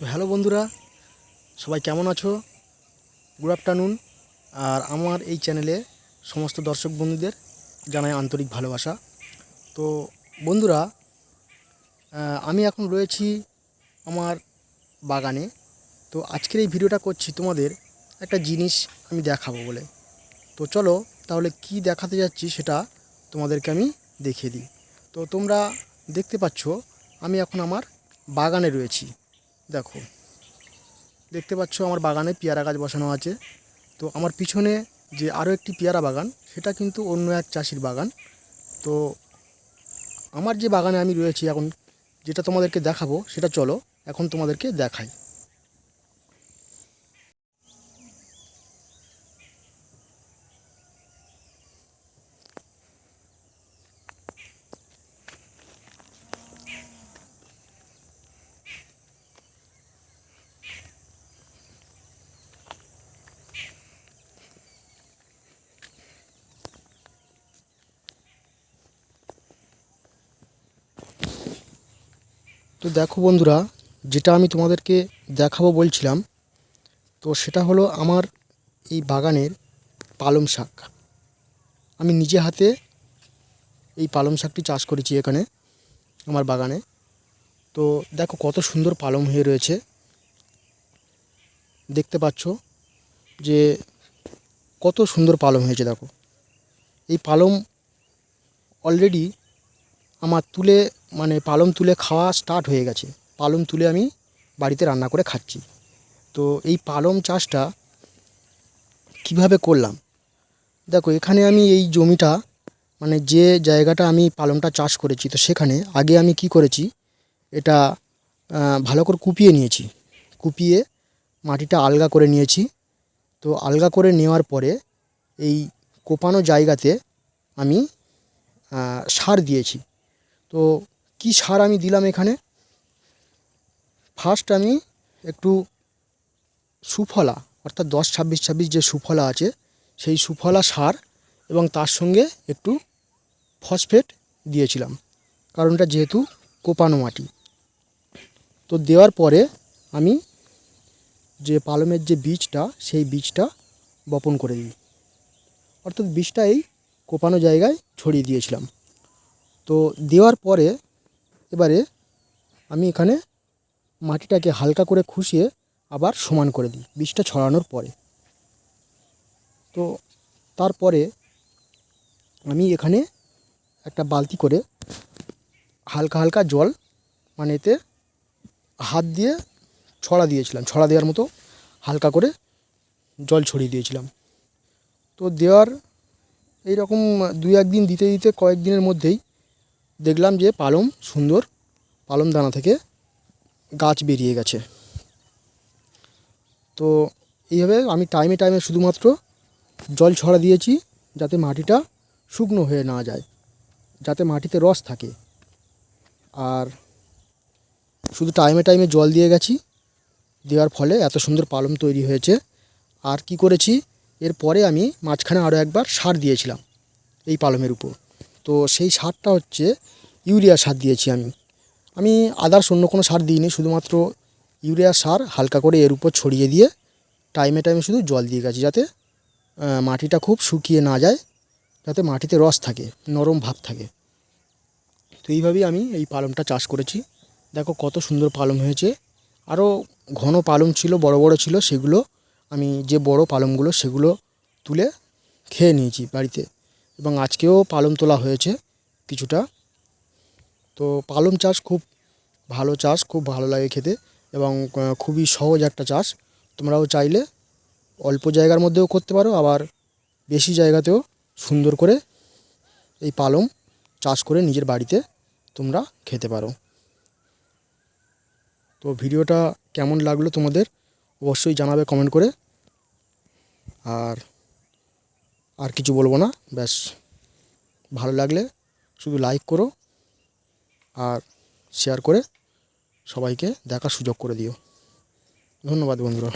তো হ্যালো বন্ধুরা, সবাই কেমন আছো? গুড আফটারনুন আর আমার এই চ্যানেলে সমস্ত দর্শক বন্ধুদের জানাই আন্তরিক ভালোবাসা। তো বন্ধুরা আমি এখন রয়েছি আমার বাগানে। তো আজকের এই ভিডিওটা করছি তোমাদের একটা জিনিস আমি দেখাবো বলে। তো চলো তাহলে কি দেখাতে যাচ্ছি সেটা তোমাদেরকে আমি দেখিয়ে দিই। তো তোমরা দেখতে পাচ্ছ, আমি এখন আমার বাগানে রয়েছি। দেখো, দেখতে পাচ্ছ আমার বাগানে পেয়ারা গাছ বসানো আছে। তো আমার পিছনে যে আরও একটি পেয়ারা বাগান, সেটা কিন্তু অন্য এক চাষির বাগান। তো আমার যে বাগানে আমি রয়েছি এখন, যেটা তোমাদেরকে দেখাবো, সেটা চলো, এখন তোমাদেরকে দেখাই। তো দেখো বন্ধুরা, যেটা আমি তোমাদেরকে দেখাবো বলছিলাম, তো সেটা হলো আমার এই বাগানের পালং শাক। আমি নিজে হাতে এই পালং শাকটি চাষ করেছি এখানে, আমার বাগানে। তো দেখো কত সুন্দর পালং হয়ে রয়েছে। দেখতে পাচ্ছ যে কত সুন্দর পালং হয়েছে, দেখো। এই পালং অলরেডি আমার তুলে মানে পালং তুলে খাওয়া স্টার্ট হয়ে গেছে। পালং তুলে আমি বাড়িতে রান্না করে খাচ্ছি। তো এই পালং চাষটা কীভাবে করলাম? দেখো, এখানে আমি এই জমিটা মানে যে জায়গাটা আমি পালংটা চাষ করেছি, তো সেখানে আগে আমি কি করেছি, এটা ভালো করে কুপিয়ে নিয়েছি। কুপিয়ে মাটিটা আলগা করে নিয়েছি। তো আলগা করে নেওয়ার পরে এই কোপানো জায়গাতে আমি সার দিয়েছি। তো কি সার আমি দিলাম এখানে? ফার্স্ট আমি একটু সুফলা, অর্থাৎ দশ ছাব্বিশ ছাব্বিশ যে সুফলা আছে, সেই সুফলা সার এবং তার সঙ্গে একটু ফসফেট দিয়েছিলাম। কারণটা যেহেতু কোপানো মাটি। তো দেওয়ার পরে আমি যে পালমের যে বীজটা, সেই বীজটা বপন করে দিই অর্থাৎ বীজটা এই কোপানো জায়গায় ছড়িয়ে দিয়েছিলাম। তো দেওয়ার পরে এবারে আমি এখানে মাটিটাকে হালকা করে খুশিয়ে আবার সমান করে দিই, বীজটা ছড়ানোর পরে। তো তারপরে আমি এখানে একটা বালতি করে হালকা হালকা জল মানে এতে হাত দিয়ে ছড়া দিয়েছিলাম, ছড়া দেওয়ার মতো হালকা করে জল ছড়িয়ে দিয়েছিলাম। তো দেওয়ার এই রকম দুই একদিন দিতে দিতে কয়েকদিনের মধ্যেই দেখলাম যে পালম সুন্দর, পালং দানা থেকে গাছ বেরিয়ে গেছে। তো এইভাবে আমি টাইমে টাইমে শুধুমাত্র জল ছড়া দিয়েছি যাতে মাটিটা শুকনো হয়ে না যায়, যাতে মাটিতে রস থাকে। আর শুধু টাইমে টাইমে জল দিয়ে গেছি, দেওয়ার ফলে এত সুন্দর পালম তৈরি হয়েছে। আর কি করেছি, এরপরে আমি মাঝখানে আরও একবার সার দিয়েছিলাম এই পালমের উপর। তো সেই সারটা হচ্ছে ইউরিয়া সার দিয়েছি আমি। আমি আদার্স অন্য কোনো সার দিইনি, শুধুমাত্র ইউরিয়া সার হালকা করে এর উপর ছড়িয়ে দিয়ে টাইমে টাইমে শুধু জল দিয়ে গেছি যাতে মাটিটা খুব শুকিয়ে না যায়, যাতে মাটিতে রস থাকে, নরম ভাব থাকে। তো এইভাবেই আমি এই পালংটা চাষ করেছি। দেখো কত সুন্দর পালং হয়েছে। আরও ঘন পালং ছিল, বড় বড় ছিল, সেগুলো আমি যে বড় পালংগুলো, সেগুলো তুলে খেয়ে নিয়েছি বাড়িতে। এবং আজকেও পালং তোলা হয়েছে কিছুটা। তো পালং চাষ খুব ভালো চাষ, খুব ভালো লাগে খেতে এবং খুবই সহজ একটা চাষ। তোমরাও চাইলে অল্প জায়গার মধ্যেও করতে পারো, আবার বেশি জায়গাতেও সুন্দর করে এই পালং চাষ করে নিজের বাড়িতে তোমরা খেতে পারো। তো ভিডিওটা কেমন লাগল তোমাদের অবশ্যই জানাবে কমেন্ট করে। আর আর কিছু বলব না। ব্যাস, ভালো লাগলে শুধু লাইক করো আর শেয়ার করে সবাইকে দেখার সুযোগ করে দিও। ধন্যবাদ বন্ধুরা।